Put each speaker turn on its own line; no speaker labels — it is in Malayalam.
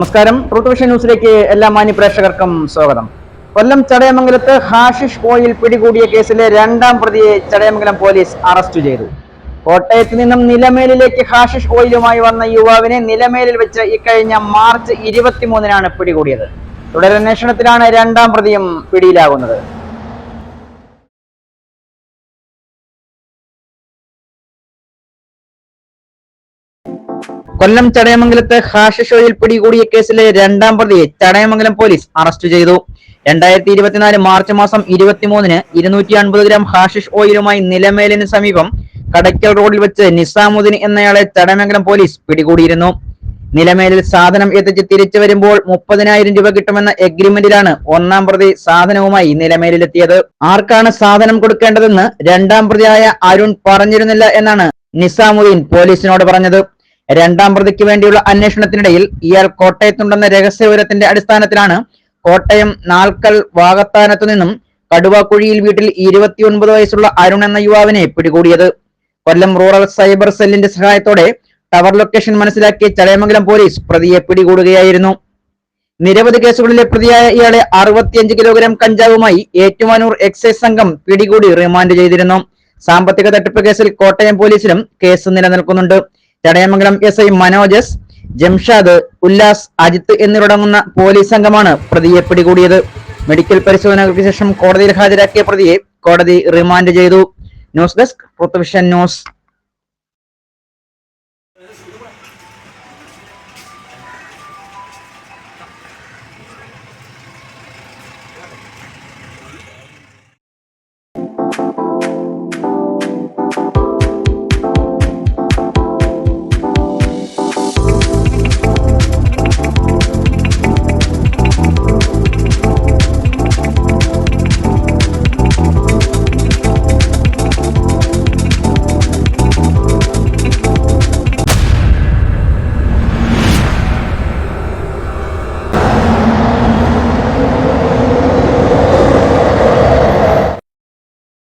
നമസ്കാരം. വിഷൻ ന്യൂസിലേക്ക് എല്ലാ മാന്യ പ്രേക്ഷകർക്കും സ്വാഗതം. കൊല്ലം ചടയമംഗലത്ത് ഹാഷിഷ് കോയിൽ പിടികൂടിയ കേസിലെ രണ്ടാം പ്രതിയെ ചടയമംഗലം പോലീസ് അറസ്റ്റ് ചെയ്തു. കോട്ടയത്ത് നിന്നും നിലമേലിലേക്ക് ഹാഷിഷ് ഓയിലുമായി വന്ന യുവാവിനെ നിലമേലിൽ വെച്ച് ഇക്കഴിഞ്ഞ മാർച്ച് ഇരുപത്തിമൂന്നിനാണ് പിടികൂടിയത്. തുടരന്വേഷണത്തിലാണ് രണ്ടാം പ്രതിയും പിടിയിലാകുന്നത്. കൊല്ലം ചടയമംഗലത്ത് ഹാഷിഷ് ഓയിൽ പിടികൂടിയ കേസിലെ രണ്ടാം പ്രതിയെ ചടയമംഗലം പോലീസ് അറസ്റ്റ് ചെയ്തു. രണ്ടായിരത്തി ഇരുപത്തിനാല് മാർച്ച് മാസം ഇരുപത്തിമൂന്നിന് ഇരുന്നൂറ്റി അൻപത് ഗ്രാം ഹാഷിഷ് ഓയിലുമായി നിലമേലിന് സമീപം കടയ്ക്കൽ റോഡിൽ വെച്ച് നിസാമുദ്ദീൻ എന്നയാളെ ചടയമംഗലം പോലീസ് പിടികൂടിയിരുന്നു. നിലമേലിൽ സാധനം എത്തിച്ച് തിരിച്ചു വരുമ്പോൾ മുപ്പതിനായിരം രൂപ കിട്ടുമെന്ന എഗ്രിമെന്റിലാണ് ഒന്നാം പ്രതി സാധനവുമായി നിലമേലിലെത്തിയത്. ആർക്കാണ് സാധനം കൊടുക്കേണ്ടതെന്ന് രണ്ടാം പ്രതിയായ അരുൺ പറഞ്ഞിരുന്നില്ല എന്നാണ് നിസാമുദ്ദീൻ പോലീസിനോട് പറഞ്ഞത്. രണ്ടാം പ്രതിക്ക് വേണ്ടിയുള്ള അന്വേഷണത്തിനിടയിൽ ഇയാൾ കോട്ടയത്തുണ്ടെന്ന രഹസ്യവിവരത്തിന്റെ അടിസ്ഥാനത്തിലാണ് കോട്ടയം നാൽക്കൽ വാകത്താനത്തു നിന്നും കടുവാക്കുഴിയിൽ വീട്ടിൽ ഇരുപത്തിയൊൻപത് വയസ്സുള്ള അരുൺ എന്ന യുവാവിനെ പിടികൂടിയത്. കൊല്ലം റൂറൽ സൈബർ സെല്ലിന്റെ സഹായത്തോടെ ടവർ ലൊക്കേഷൻ മനസ്സിലാക്കിയ ചടയമംഗലം പോലീസ് പ്രതിയെ പിടികൂടുകയായിരുന്നു. നിരവധി കേസുകളിലെ പ്രതിയായ ഇയാളെ അറുപത്തിയഞ്ച് കിലോഗ്രാം കഞ്ചാവുമായി ഏറ്റുമാനൂർ എക്സൈസ് സംഘം പിടികൂടി റിമാൻഡ് ചെയ്തിരുന്നു. സാമ്പത്തിക തട്ടിപ്പ് കേസിൽ കോട്ടയം പോലീസിലും കേസ് നിലനിൽക്കുന്നുണ്ട്. ചടയമംഗലം എസ് ഐ മനോജസ് ജംഷാദ് ഉല്ലാസ് അജിത്ത് എന്നിവരടങ്ങുന്ന പോലീസ് സംഘമാണ് പ്രതിയെ പിടികൂടിയത്. മെഡിക്കൽ പരിശോധനകൾക്ക് ശേഷം കോടതിയിൽ ഹാജരാക്കിയ പ്രതിയെ കോടതി റിമാൻഡ് ചെയ്തു. ന്യൂസ് ഡെസ്ക് പൃഥ്വിഷൻ ന്യൂസ്.